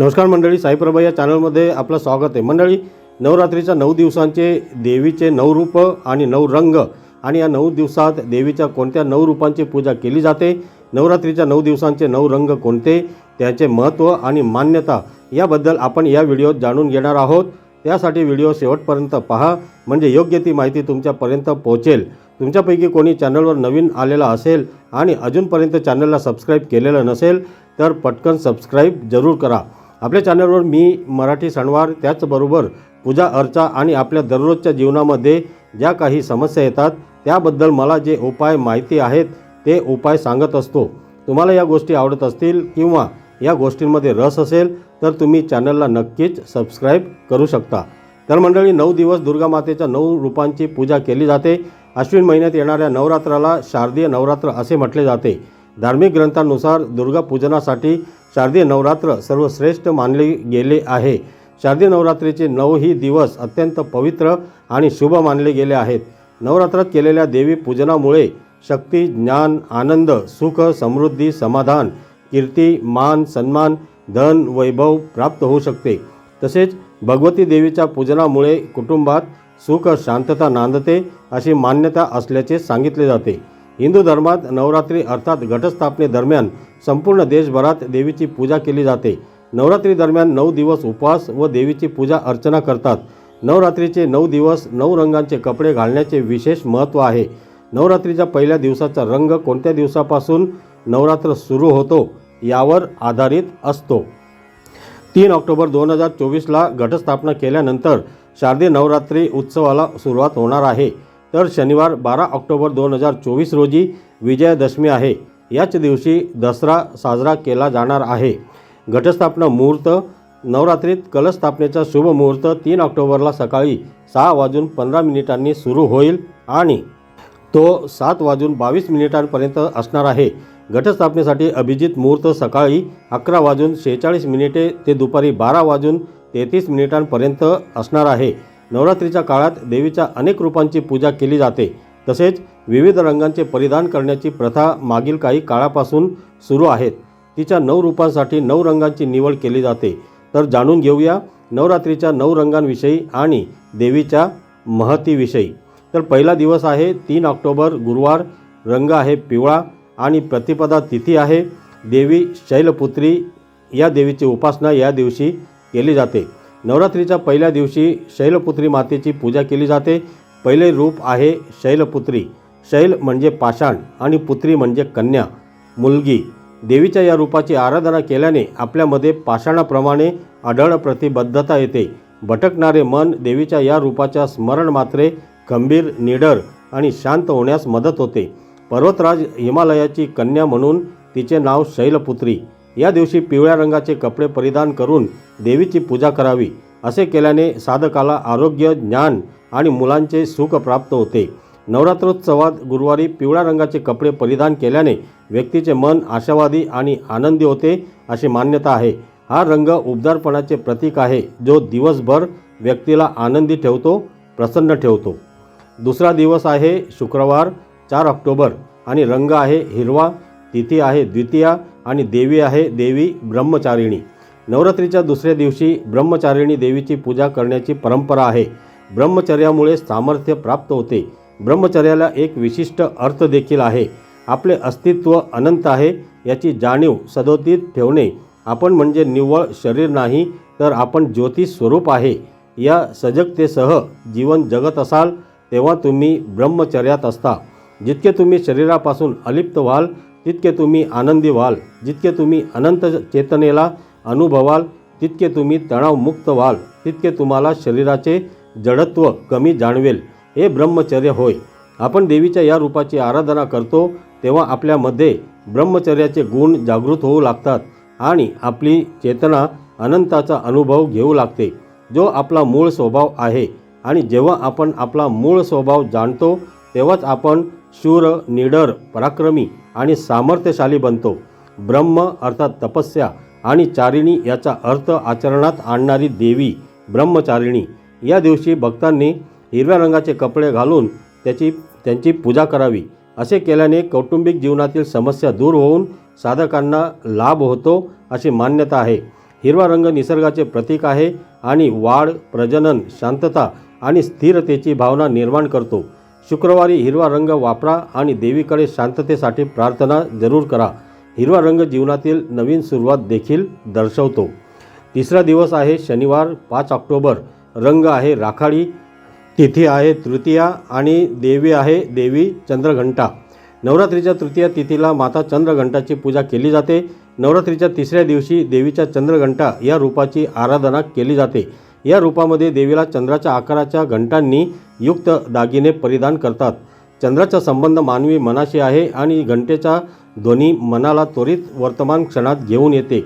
नमस्कार मंडळी साईप्रभा या चॅनलमध्ये आपलं स्वागत आहे. मंडळी नवरात्रीच्या नऊ दिवसांचे देवीचे नऊ रूप आणि नऊ रंग आणि या नऊ दिवसात देवीच्या कोणत्या नऊ रूपांची पूजा केली जाते? नवरात्रीच्या नऊ दिवसांचे नऊ रंग कोणते? त्याचे महत्त्व आणि मान्यता याबद्दल आपण या व्हिडिओत जाणून घेणार आहोत. त्यासाठी व्हिडिओ शेवटपर्यंत पहा. म्हणजे योग्य ती माहिती तुमच्यापर्यंत पोहोचेल. तुमच्यापैकी कोणी चॅनलवर नवीन आलेला असेल आणि अजूनपर्यंत चॅनलला सबस्क्राईब केलेलं नसेल तर पटकन सबस्क्राईब जरूर करा. आपल्या चॅनलवर मी मराठी सणवार त्याचबरोबर पूजा अर्चा आणि आपल्या दररोजच्या जीवनामध्ये ज्या काही समस्या येतात त्याबद्दल मला जे उपाय माहिती आहेत ते उपाय सांगत असतो. तुम्हाला या गोष्टी आवडत असतील किंवा या गोष्टींमध्ये रस असेल तर तुम्ही चॅनलला नक्कीच सबस्क्राईब करू शकता. तर मंडळी नऊ दिवस दुर्गा मातेच्या नऊ रूपांची पूजा केली जाते. अश्विन महिन्यात येणाऱ्या नवरात्राला शारदीय नवरात्र असे म्हटले जाते. धार्मिक ग्रंथांनुसार दुर्गा पूजनासाठी शारदीय नवरात्र सर्वश्रेष्ठ मानले गेले आहे. शारदीय नवरात्रीचे नऊही दिवस अत्यंत पवित्र आणि शुभ मानले गेले आहेत. नवरात्रात केलेल्या देवी पूजनामुळे शक्ती ज्ञान आनंद सुख समृद्धी समाधान कीर्ती मान सन्मान धन वैभव प्राप्त होऊ शकते. तसेच भगवती देवीच्या पूजनामुळे कुटुंबात सुख शांतता नांदते अशी मान्यता असल्याचे सांगितले जाते. हिंदू धर्मात नवरात्री अर्थात घटस्थापनेदरम्यान संपूर्ण देशभरात देवीची पूजा केली जाते. नवरात्री दरम्यान नऊ दिवस उपवास व देवीची पूजा अर्चना करतात. नवरात्रीचे नऊ दिवस नऊ रंगांचे कपडे घालण्याचे विशेष महत्त्व आहे. नवरात्रीच्या पहिल्या दिवसाचा रंग कोणत्या दिवसापासून नवरात्र सुरू होतो यावर आधारित असतो. तीन ऑक्टोबर दोन हजार चोवीसला घटस्थापना केल्यानंतर शारदीय नवरात्री उत्सवाला सुरुवात होणार आहे. तर शनिवार बारा ऑक्टोबर दोन हजार चोवीस रोजी विजयादशमी आहे. याच दिवशी दसरा साजरा केला जाणार आहे. घटस्थापना मुहूर्त नवरात्रीत कलशस्थापनेचा शुभ मुहूर्त तीन ऑक्टोबरला सकाळी सहा वाजून पंधरा मिनिटांनी सुरू होईल आणि तो सात वाजून बावीस मिनिटांपर्यंत असणार आहे. घटस्थापनेसाठी अभिजित मुहूर्त सकाळी अकरा वाजून शेहेचाळीस मिनिटे ते दुपारी बारा वाजून तेहतीस मिनिटांपर्यंत असणार आहे. नवरात्रीच्या काळात देवीच्या अनेक रूपांची पूजा केली जाते. तसेच विविध रंगांचे परिधान करण्याची प्रथा मागील काही काळापासून सुरू आहेत. तिच्या नऊ रूपांसाठी नऊ रंगांची निवड केली जाते. तर जाणून घेऊया नवरात्रीच्या नऊ रंगांविषयी आणि देवीच्या महतीविषयी. तर पहिला दिवस आहे तीन ऑक्टोबर गुरुवार रंग आहे पिवळा आणि प्रतिपदा तिथी आहे. देवी शैलपुत्री या देवीची उपासना या दिवशी केली जाते. नवरात्रीच्या पहिल्या दिवशी शैलपुत्री मातेची पूजा केली जाते. पहिले रूप आहे शैलपुत्री. शैल म्हणजे पाषाण आणि पुत्री म्हणजे कन्या मुलगी. देवीच्या या रूपाची आराधना केल्याने आपल्यामध्ये पाषाणाप्रमाणे आढळ प्रतिबद्धता येते. भटकणारे मन देवीच्या या रूपाच्या स्मरण मात्रे गंभीर निडर आणि शांत होण्यास मदत होते. पर्वतराज हिमालयाची कन्या म्हणून तिचे नाव शैलपुत्री. या दिवशी पिवळ्या रंगाचे कपडे परिधान करून देवीची पूजा करावी असे केल्याने साधकाला आरोग्य ज्ञान आणि मुलांचे सुख प्राप्त होते. नवरात्रोत्सवात गुरुवारी पिवळ्या रंगाचे कपडे परिधान केल्याने व्यक्तीचे मन आशावादी आणि आनंदी होते अशी मान्यता आहे. हा रंग उबदारपणाचे प्रतीक आहे जो दिवसभर व्यक्तीला आनंदी ठेवतो प्रसन्न ठेवतो. दुसरा दिवस आहे शुक्रवार चार ऑक्टोबर आणि रंग आहे हिरवा तिथी आहे द्वितीया आणि देवी आहे देवी ब्रह्मचारिणी. नवरात्रीच्या दुसऱ्या दिवशी ब्रह्मचारिणी देवीची पूजा करण्याची परंपरा आहे. ब्रह्मचर्यामुळे सामर्थ्य प्राप्त होते. ब्रह्मचर्याला एक विशिष्ट अर्थ देखील आहे. आपले अस्तित्व अनंत आहे याची जाणीव सदोतीत ठेवणे. आपण म्हणजे निव्वळ शरीर नाही तर आपण ज्योतिष स्वरूप आहे. या सजगतेसह जीवन जगत असाल तेव्हा तुम्ही ब्रह्मचर्यात असता. जितके तुम्ही शरीरापासून अलिप्त व्हाल तितके तुम्ही आनंदी व्हाल जितके तुम्ही अनंत चेतनेला अनुभवाल तितके तुम्ही तणावमुक्त व्हाल तितके तुम्हाला शरीराचे जडत्व कमी जाणवेल. हे ब्रह्मचर्य होय. आपण देवीच्या या रूपाची आराधना करतो तेव्हा आपल्यामध्ये ब्रह्मचर्याचे गुण जागृत होऊ लागतात आणि आपली चेतना अनंताचा अनुभव घेऊ लागते. जो आपला मूळ स्वभाव आहे आणि जेव्हा आपण आपला मूळ स्वभाव जाणतो तेव्हाच आपण शूर निडर पराक्रमी आणि सामर्थ्यशाली बनतो. ब्रह्म अर्थात तपस्या आणि चारिणी याचा अर्थ आचरणात आणणारी देवी ब्रह्मचारिणी. या दिवशी भक्तांनी हिरव्या रंगाचे कपडे घालून त्याची त्यांची पूजा करावी. असे केल्याने कौटुंबिक जीवनातील समस्या दूर होऊन साधकांना लाभ होतो अशी मान्यता आहे. हिरवा रंग निसर्गाचे प्रतीक आहे आणि वाढ प्रजनन शांतता आणि स्थिरतेची भावना निर्माण करतो. शुक्रवारी हिरवा रंग वापरा आणि देवीकडे शांततेसाठी प्रार्थना जरूर करा. हिरवा रंग जीवनातील नवीन सुरुवात देखील दर्शवतो. तिसरा दिवस आहे शनिवार पाच ऑक्टोबर. रंग आहे राखाडी तिथी आहे तृतीया आणि देवी आहे देवी चंद्रघंटा. नवरात्रीच्या तृतीया तिथीला माता चंद्रघंटाची पूजा केली जाते. नवरात्रीच्या तिसऱ्या दिवशी देवीच्या चंद्रघंटा या रूपाची आराधना केली जाते. या रूपामध्ये देवीला चंद्राच्या आकाराच्या घंटांनी युक्त दागिने परिधान करतात. चंद्राचा संबंध मानवी मनाशी आहे आणि घंटेचा ध्वनी मनाला त्वरित वर्तमान क्षणात घेऊन येते.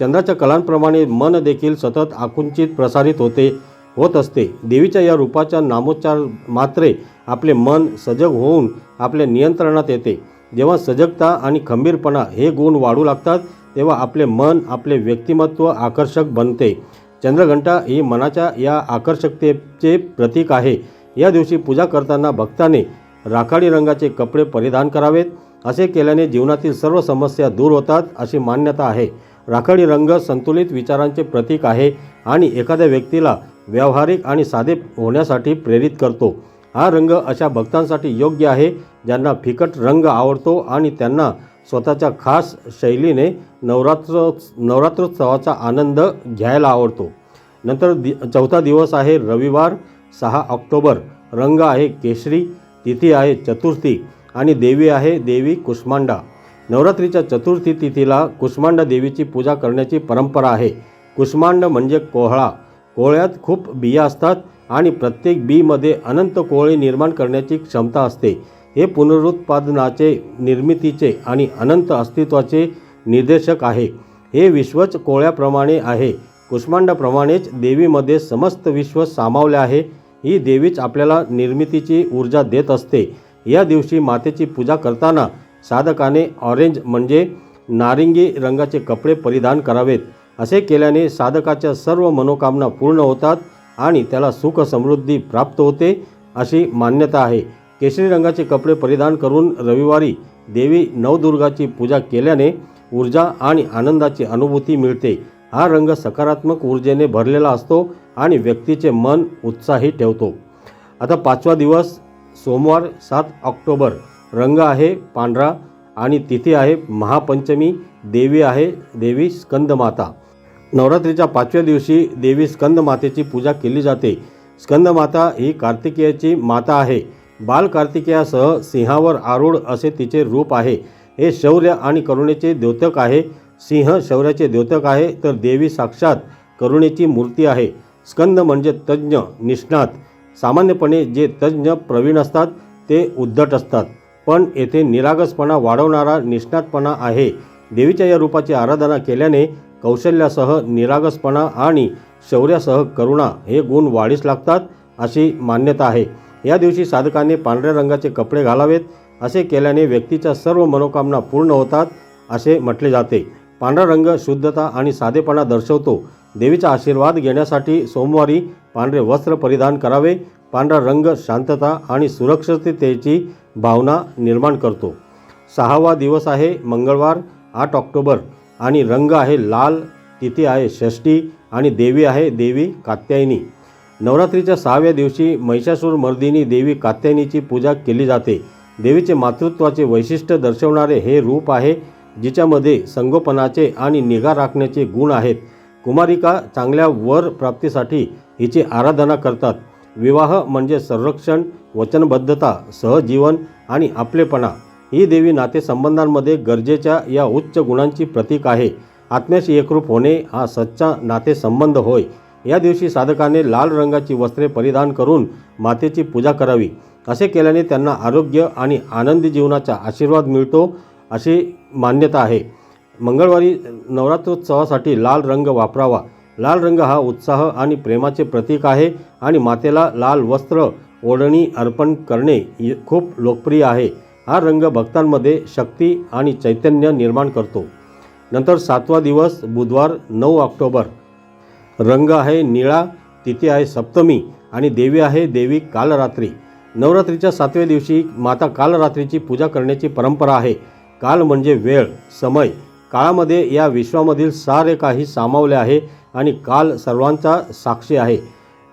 चंद्राच्या कलांप्रमाणे मन देखील सतत आकुंचित प्रसारित होते होत असते. देवीच्या या रूपाच्या नामोच्चार मात्रे आपले मन सजग होऊन आपल्या नियंत्रणात येते. जेव्हा सजगता आणि खंबीरपणा हे गुण वाढू लागतात तेव्हा आपले मन आपले व्यक्तिमत्व आकर्षक बनते. चंद्रघंटा ही मनाच्या या आकर्षकतेचे प्रतीक आहे. या दिवशी पूजा करताना भक्ताने राखाडी रंगाचे कपडे परिधान करावेत. असे केल्याने जीवनातील सर्व समस्या दूर होतात अशी मान्यता आहे. राखाडी रंग संतुलित विचारांचे प्रतीक आहे आणि एखाद्या व्यक्तीला व्यावहारिक आणि साधे होण्यासाठी प्रेरित करतो. हा रंग अशा भक्तांसाठी योग्य आहे ज्यांना फिकट रंग आवडतो आणि त्यांना स्वतःच्या खास शैलीने नवरात्र नवरात्रोत्सवाचा आनंद घ्यायला आवडतो. नंतर दि चौथा दिवस आहे रविवार सहा ऑक्टोबर. रंग आहे केशरी तिथी आहे चतुर्थी आणि देवी आहे देवी कुष्मांडा. नवरात्रीच्या चतुर्थी तिथीला कुष्मांडा देवीची पूजा करण्याची परंपरा आहे. कुष्मांड म्हणजे कोहळा. कोहळ्यात खूप बिया असतात आणि प्रत्येक बीमध्ये अनंत कोहळे निर्माण करण्याची क्षमता असते. हे पुनरुत्पादनाचे निर्मितीचे आणि अनंत अस्तित्वाचे निर्देशक आहे. हे विश्वच कोळ्याप्रमाणे आहे. कुष्मांडाप्रमाणेच देवीमध्ये समस्त विश्व सामावले आहे. ही देवीच आपल्याला निर्मितीची ऊर्जा देत असते. या दिवशी मातेची पूजा करताना साधकाने ऑरेंज म्हणजे नारिंगी रंगाचे कपडे परिधान करावेत. असे केल्याने साधकाच्या सर्व मनोकामना पूर्ण होतात आणि त्याला सुख समृद्धी प्राप्त होते अशी मान्यता आहे. केशरी रंगाचे कपडे परिधान करून रविवारी देवी नवदुर्गाची पूजा केल्याने ऊर्जा आणि आनंदाची अनुभूती मिळते. हा रंग सकारात्मक ऊर्जेने भरलेला असतो आणि व्यक्तीचे मन उत्साही ठेवतो. आता पाचवा दिवस सोमवार सात ऑक्टोबर. रंग आहे पांढरा आणि तिथी आहे महापंचमी देवी आहे देवी स्कंदमाता. नवरात्रीच्या पाचव्या दिवशी देवी स्कंदमातेची पूजा केली जाते. स्कंदमाता ही कार्तिकेयाची माता आहे. बालकार्तिकेयासह सिंहावर आरूढ असे तिचे रूप आहे. हे शौर्य आणि करुणेचे द्योतक आहे. सिंह शौर्याचे द्योतक आहे तर देवी साक्षात करुणेची मूर्ती आहे. स्कंद म्हणजे तज्ज्ञ निष्णात. सामान्यपणे जे तज्ज्ञ प्रवीण असतात ते उद्धट असतात. पण येथे निरागसपणा वाढवणारा निष्णातपणा आहे. देवीच्या या रूपाची आराधना केल्याने कौशल्यासह निरागसपणा आणि शौर्यासह करुणा हे गुण वाढीस लागतात अशी मान्यता आहे. या दिवशी साधकाने पांढऱ्या रंगाचे कपडे घालावेत असे केल्याने व्यक्तीच्या सर्व मनोकामना पूर्ण होतात असे म्हटले जाते. पांढरा रंग शुद्धता आणि साधेपणा दर्शवतो. देवीचा आशीर्वाद घेण्यासाठी सोमवारी पांढरे वस्त्र परिधान करावे. पांढरा रंग शांतता आणि सुरक्षिततेची भावना निर्माण करतो. सहावा दिवस आहे मंगळवार आठ ऑक्टोबर आणि रंग आहे लाल तिथी आहे षष्ठी आणि देवी आहे देवी कात्यायनी. नवरात्रीच्या सहाव्या दिवशी महिषासूर मर्दिनी देवी कात्यायनीची पूजा केली जाते. देवीचे मातृत्वाचे वैशिष्ट्य दर्शवणारे हे रूप आहे जिच्यामध्ये संगोपनाचे आणि निगा राखण्याचे गुण आहेत. कुमारिका चांगल्या वर प्राप्तीसाठी हिची आराधना करतात. विवाह म्हणजे संरक्षण वचनबद्धता सहजीवन आणि आपलेपणा. ही देवी नातेसंबंधांमध्ये गरजेच्या या उच्च गुणांची प्रतीक आहे. आत्म्याशी एकरूप होणे हा सच्चा नातेसंबंध होय. या दिवशी साधकाने लाल रंगाची वस्त्रे परिधान करून मातेची पूजा करावी. असे केल्याने त्यांना आरोग्य आणि आनंदी जीवनाचा आशीर्वाद मिळतो अशी मान्यता आहे. मंगळवारी नवरात्रोत्सवासाठी लाल रंग वापरावा. लाल रंग हा उत्साह आणि प्रेमाचे प्रतीक आहे आणि मातेला लाल वस्त्र ओढणी अर्पण करणे खूप लोकप्रिय आहे. हा रंग भक्तांमध्ये शक्ती आणि चैतन्य निर्माण करतो. नंतर सातवा दिवस बुधवार नऊ ऑक्टोबर. रंग आहे निळा तिथी आहे सप्तमी आणि देवी आहे देवी कालरात्री. नवरात्रीच्या सातव्या दिवशी माता कालरात्रीची पूजा करण्याची परंपरा आहे. काल म्हणजे वेळ समय. काळामध्ये या विश्वामधील सारे काही सामावले आहे आणि काल सर्वांचा साक्षी आहे.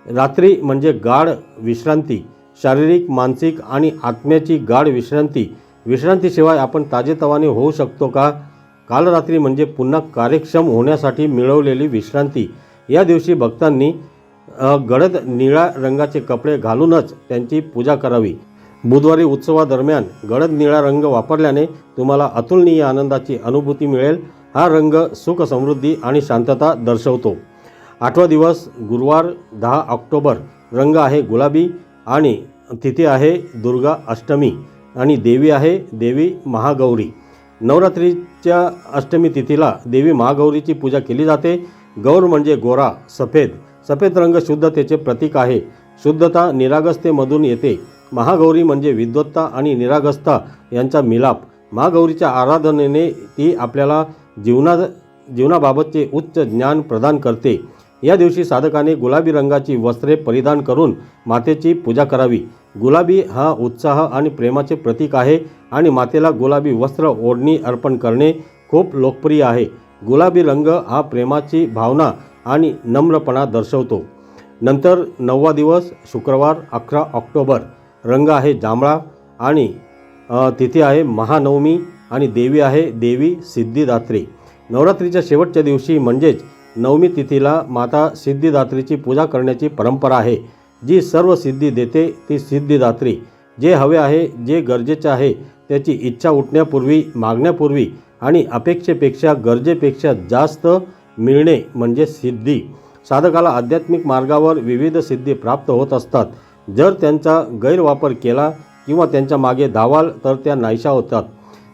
रात्री म्हणजे गाढ विश्रांती शारीरिक मानसिक आणि आत्म्याची गाढ विश्रांती. विश्रांतीशिवाय आपण ताजेतवाने होऊ शकतो का? कालरात्री म्हणजे पुन्हा कार्यक्षम होण्यासाठी मिळवलेली विश्रांती. या दिवशी भक्तांनी गडद निळ्या रंगाचे कपडे घालूनच त्यांची पूजा करावी. बुधवारी उत्सवादरम्यान गडद निळा रंग वापरल्याने तुम्हाला अतुलनीय आनंदाची अनुभूती मिळेल. हा रंग सुख समृद्धी आणि शांतता दर्शवतो. आठवा दिवस गुरुवार दहा ऑक्टोबर. रंग आहे गुलाबी आणि तिथी आहे दुर्गा अष्टमी आणि देवी आहे देवी महागौरी. नवरात्रीच्या अष्टमी तिथीला देवी महागौरीची पूजा केली जाते. गौर म्हणजे गोरा सफेद. सफेद रंग शुद्धतेचे प्रतीक आहे. शुद्धता निरागस्तेमधून येते. महागौरी म्हणजे विद्वत्ता आणि निरागस्ता यांचा मिलाप. महागौरीच्या आराधनेने ती आपल्याला जीवना जीवनाबाबतचे उच्च ज्ञान प्रदान करते. या दिवशी साधकाने गुलाबी रंगाची वस्त्रे परिधान करून मातेची पूजा करावी. गुलाबी हा उत्साह आणि प्रेमाचे प्रतीक आहे आणि मातेला गुलाबी वस्त्र ओढणी अर्पण करणे खूप लोकप्रिय आहे. गुलाबी रंग हा प्रेमाची भावना आणि नम्रपणा दर्शवतो. नंतर नववा दिवस शुक्रवार अकरा ऑक्टोबर. रंग आहे जांभळा आणि तिथे तिथी आहे महानवमी आणि देवी आहे देवी सिद्धिदात्री. नवरात्रीच्या शेवटच्या दिवशी म्हणजेच नवमी तिथीला माता सिद्धिदात्रीची पूजा करण्याची परंपरा आहे. जी सर्व सिद्धी देते ती सिद्धिदात्री. जे हवे आहे जे गरजेचे आहे त्याची इच्छा उठण्यापूर्वी मागण्यापूर्वी आणि अपेक्षेपेक्षा गरजेपेक्षा जास्त मिळणे म्हणजे सिद्धी. साधकाला आध्यात्मिक मार्गावर विविध सिद्धी प्राप्त होत असतात. जर त्यांचा गैरवापर केला किंवा त्यांच्या मागे धावाल तर त्या नाहीशा होतात.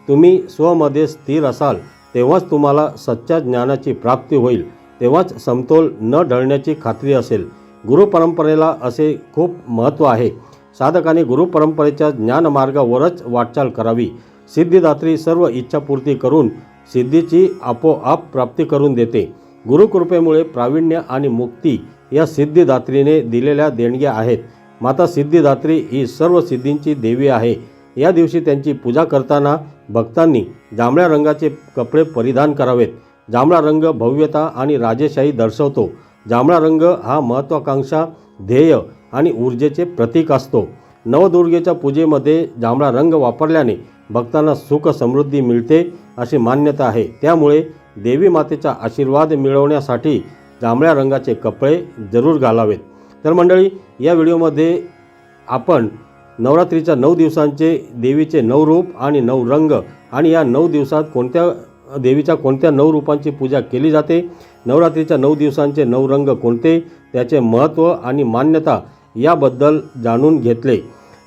तुम्ही स्वमध्ये स्थिर असाल तेव्हाच तुम्हाला सच्च्या ज्ञानाची प्राप्ती होईल. तेव्हाच समतोल न ढळण्याची खात्री असेल. गुरुपरंपरेला असे खूप महत्त्व आहे. साधकाने गुरुपरंपरेच्या ज्ञानमार्गावरच वाटचाल करावी. सिद्धिदात्री सर्व इच्छापूर्ती करून सिद्धीची आपोआप प्राप्ती करून देते. गुरुकृपेमुळे प्रावीण्य आणि मुक्ती या सिद्धिदात्रीने दिलेल्या देणग्या आहेत. माता सिद्धिदात्री ही सर्व सिद्धींची देवी आहे. या दिवशी त्यांची पूजा करताना भक्तांनी जांभळ्या रंगाचे कपडे परिधान करावेत. जांभळा रंग भव्यता आणि राजेशाही दर्शवतो. जांभळा रंग हा महत्त्वाकांक्षा ध्येय आणि ऊर्जेचे प्रतीक असतो. नवदुर्गेच्या पूजेमध्ये जांभळा रंग वापरल्याने भक्तांना सुख समृद्धी मिळते अशी मान्यता आहे. त्यामुळे देवी मातेचा आशीर्वाद मिळवण्यासाठी जांभळ्या रंगाचे कपडे जरूर घालावेत. तर मंडळी या व्हिडिओमध्ये आपण नवरात्रीच्या नऊ दिवसांचे देवीचे नऊ रूप आणि नऊ रंग आणि या नऊ दिवसात कोणत्या देवीच्या कोणत्या नऊ रूपांची पूजा केली जाते नवरात्रीच्या नऊ दिवसांचे नऊ रंग कोणते त्याचे महत्त्व आणि मान्यता याबद्दल जाणून घेतले.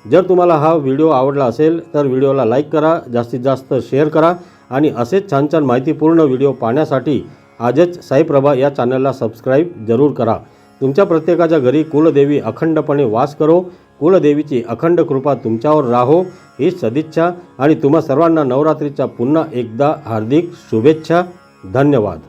जर तुम्हाला हा व्हिडिओ आवडला असेल तर व्हिडिओला लाईक करा जास्तीत जास्त शेअर करा आणि असेच छान छान माहितीपूर्ण व्हिडिओ पाहण्यासाठी आजच साईप्रभा या चॅनलला सबस्क्राईब जरूर करा. तुमच्या प्रत्येकाच्या घरी कुलदेवी अखंडपणे वास करो. कुलदेवीची अखंड कृपा तुमच्यावर राहो. ही सदिच्छा आणि तुम्हा सर्वांना नवरात्रीच्या पुन्हा एकदा हार्दिक शुभेच्छा. धन्यवाद.